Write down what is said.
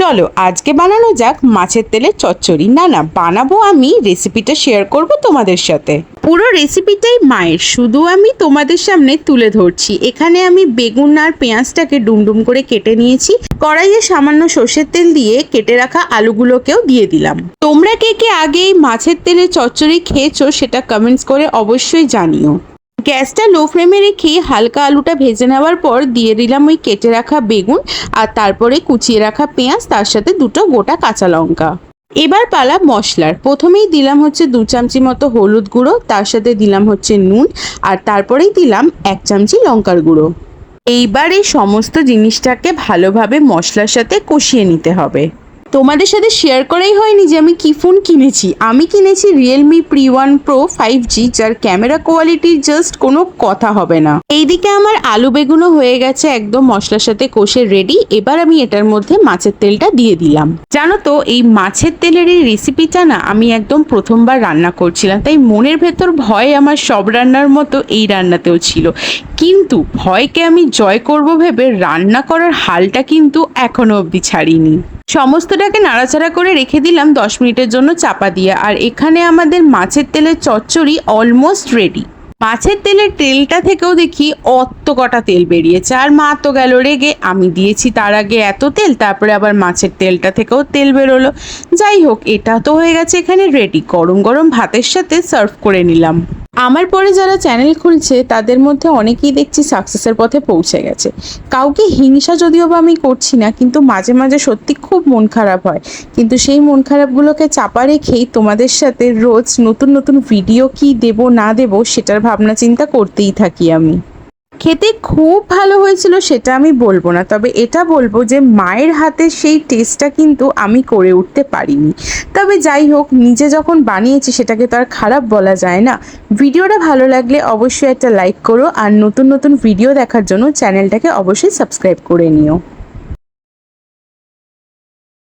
চলো আজকে বানানো যাক মাছের তেলে চচ্চড়ি। না না, বানাবো আমি রেসিপিটা শেয়ার করব তোমাদের সাথে। পুরো রেসিপিটাই মায়ের, শুধু আমি তোমাদের সামনে তুলে ধরছি। এখানে আমি বেগুন আর পেঁয়াজটাকে ডুমডুম করে কেটে নিয়েছি। কড়াইয়ে সামান্য সর্ষের তেল দিয়ে কেটে রাখা আলুগুলোকেও দিয়ে দিলাম। তোমরা কে কে আগে মাছের তেলে চচ্চড়ি খেয়েছো সেটা কমেন্টস করে অবশ্যই জানিও। গ্যাসটা লো ফ্লেমে রেখে হালকা আলুটা ভেজে নেওয়ার পর দিয়ে দিলাম ওই কেটে রাখা বেগুন আর তারপরে কুচিয়ে রাখা পেঁয়াজ, তার সাথে দুটো গোটা কাঁচা লঙ্কা। এবার পালা মশলার। প্রথমেই দিলাম হচ্ছে দু চামচি মতো হলুদ গুঁড়ো, তার সাথে দিলাম হচ্ছে নুন আর তারপরেই দিলাম এক চামচি লঙ্কার গুঁড়ো। এইবার এই সমস্ত জিনিসটাকে ভালোভাবে মশলার সাথে কষিয়ে নিতে হবে। তোমাদের সাথে শেয়ার করেই হয়নি যে আমি কি ফোন কিনেছি। আমি কিনেছি Realme P one pro five G যার ক্যামেরা কোয়ালিটির জাস্ট কোনো কথা হবে না। এইদিকে আমার আলু বেগুনও হয়ে গেছে একদম মশলার সাথে কষে রেডি এবার আমি এটার মধ্যে মাছের তেলটা দিয়ে দিলাম। জানো তো, এই মাছের তেলের এই রেসিপিটা না আমি একদম প্রথমবার রান্না করছিলাম। তাই মনের ভেতর ভয় আমার সব রান্নার মতো এই রান্নাতেও ছিল। কিন্তু ভয়কে আমি জয় করব ভেবে রান্না করার হালটা কিন্তু এখনও অবধি ছাড়িনি। সমস্তটাকে নাড়াচাড়া করে রেখে দিলাম দশ মিনিটের জন্য চাপা দিয়ে। আর এখানে আমাদের মাছের তেলের চচ্চড়ি অলমোস্ট রেডি মাছের তেলের তেলটা থেকেও দেখি অত কটা তেল বেরিয়েছে। আর মা তো গেল রেগে, আমি দিয়েছি তার আগে এত তেল, তারপরে আবার মাছের তেলটা থেকেও তেল বেরোলো। যাই হোক, এটা তো হয়ে গেছে এখানে রেডি গরম গরম ভাতের সাথে সার্ভ করে নিলাম। আমার পরে যারা চ্যানেল খুলছে, তাদের মধ্যে অনেকেই দেখছি সাকসেসের পথে পৌঁছে গেছে। কাউকে হিংসা যদিও বা আমি করছি না, কিন্তু মাঝে মাঝে সত্যি খুব মন খারাপ হয়। কিন্তু সেই মন খারাপগুলোকে চাপা রেখেই তোমাদের সাথে রোজ নতুন নতুন ভিডিও কি দেব, না দেব, সেটার ভাবনা চিন্তা করতেই থাকি আমি। খেতে খুব ভালো হয়েছিল সেটা আমি বলব না। তবে এটা বলব যে মায়ের হাতে সেই টেস্টটা কিন্তু আমি করে উঠতে পারিনি। তবে যাই হোক, নিজে যখন বানিয়েছি সেটাকে তো আর খারাপ বলা যায় না। ভিডিওটা ভালো লাগলে অবশ্যই একটা লাইক করো আর নতুন নতুন ভিডিও দেখার জন্য চ্যানেলটাকে অবশ্যই সাবস্ক্রাইব করে নিও।